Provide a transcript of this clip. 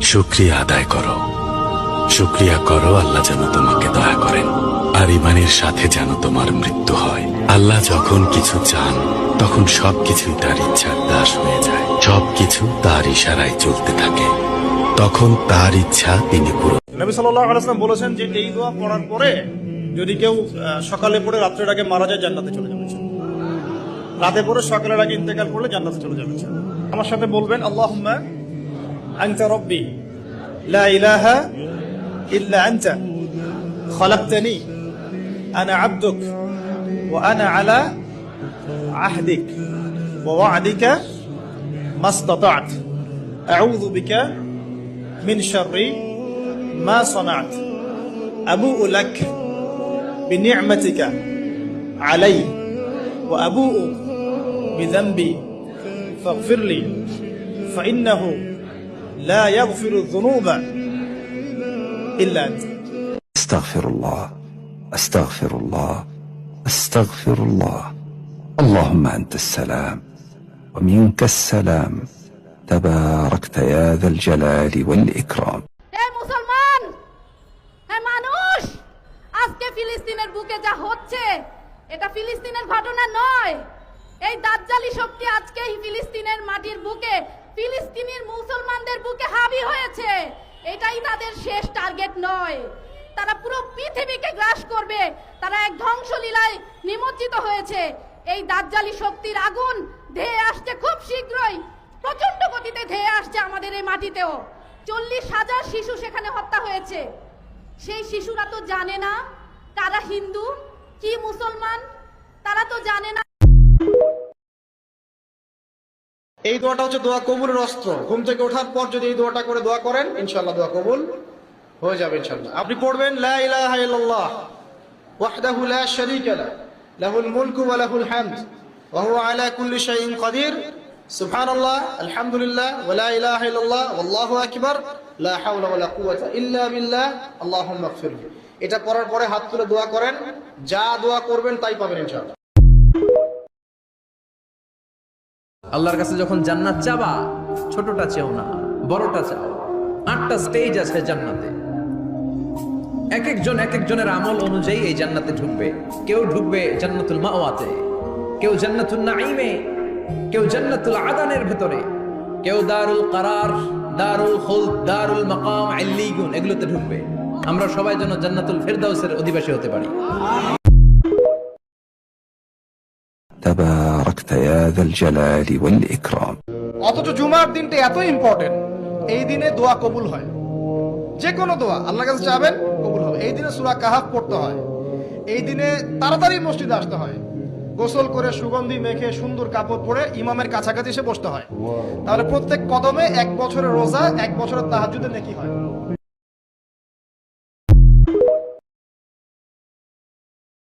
শুক্রিয়া আদায় করো। শুক্রিয়া করো আল্লাহ যেন তোমাকে দয়া করেন। আর ইমানের সাথে যেন তোমার মৃত্যু হয়। আল্লাহ যখন কিছু চান, তখন সবকিছুই তার ইচ্ছার দাস হয়ে যায়। সবকিছু তার ইশারায় চলতে থাকে। তখন তার ইচ্ছা তিনি পুরো নবী আলাইসলাম বলেছেন যে, এই দোয়া পড়ার পরে যদি কেউ সকালে পড়ে রাত্রের আগে মারা যায়, জান্নাতে চলে যাবে রাতে পড়ে সকালের আগে ইন্তেকাল করলে জান্নাতে চলে যাবে আমার সাথে বলবেন, আল্লাহুম্মা أنت ربي. لا إله إلا أنت. خلقتني. أنا عبدك. وأنا على عهدك. ووعدك ما استطعت. أعوذ بك من شر ما صنعت. أبوء لك بنعمتك علي. وأبوء بذنبي. فاغفر لي. فإنه لا يغفر الذنوب إلا أنت استغفر الله استغفر الله استغفر الله اللهم انت السلام ومنك السلام تباركت يا ذا الجلال والاكرام হে মুসলমান হে মানুষ আজকে ফিলিস্তিনের বুকে যা হচ্ছে এটা ফিলিস্তিনের ঘটনা নয় এই দাজ্জালি শক্তি আজকে এই ফিলিস্তিনের মাটির বুকে ফিলিস্তিনের এটাই তাদের শেষ টার্গেট নয়। তারা পুরো পৃথিবীকে গ্রাস করবে। তারা এক ধ্বংসলীলায় নিমজ্জিত হয়েছে। এই দাজ্জালি শক্তির আগুন ধেয়ে আসছে খুব শীঘ্রই। প্রচণ্ড গতিতে ধেয়ে আসছে আমাদের এই মাটিতেও। চল্লিশ হাজার শিশু সেখানে হত্যা হয়েছে। সেই শিশুরা তো জানে না কারা হিন্দু, কি মুসলমান, তারা তো জানে না এই দোয়াটা হচ্ছে দোয়া কবুলের অস্ত্র। ঘুম থেকে ওঠার পর যদি এই দোয়াটা করে দোয়া করেন ইনশাল্লাহ দোয়া কবুল হয়ে যাবে ইনশাল্লাহ আপনি পড়বেন লাহুল মুলকু ওয়া লাহুল হামদ, ওয়া হুয়া আলা কুল্লি শাইইন কাদির, সুবহানাল্লাহ, আলহামদুলিল্লাহ, ওয়া লা ইলাহা ইল্লাল্লাহ, ওয়াল্লাহু আকবার, লা হাওলা ওয়া লা এটা পড়ার পরে হাত তুলে দোয়া করেন, যা দোয়া করবেন তাই পাবেন, ইনশাআল্লাহ। আল্লাহর কাছে যখন জান্নাত চাবা, ছোটটা চেও না, বড়টা চাও। আটটা স্টেজ আছে জান্নাতে। এক একজন, এক একজনের আমল অনুযায়ী এই জান্নাতে ঢুকবে। কেউ ঢুকবে জান্নাতুল মাওয়াতে, কেউ জান্নাতুল নাইমে কেউ জান্নাতুল আদানের ভেতরে, কেউ দারুল কারার, দারুল খুল দারুল মাকাম, আল্লিগুন, এগুলোতে ঢুকবে। আমরা সবাই যেন জান্নাতুল ফেরদাউসের অধিবাসী হতে পারি। অথচ জুমার দিনটা এত ইম্পর্টেন্ট এই দিনে দোয়া কবুল হয়। যে কোনো দোয়া, আল্লাহর কাছে চাবেন কবুল হবে। এই দিনে সূরা কাহাফ পড়তে হয়। এই দিনে তাড়াতাড়ি মসজিদে আসতে হয়। গোসল করে সুগন্ধি মেখে সুন্দর কাপড় পরে ইমামের কাছাকাছি এসে বসতে হয়। তাহলে প্রত্যেক কদমে এক বছরের রোজা, এক বছরের তাহাজুদে নেকি হয়।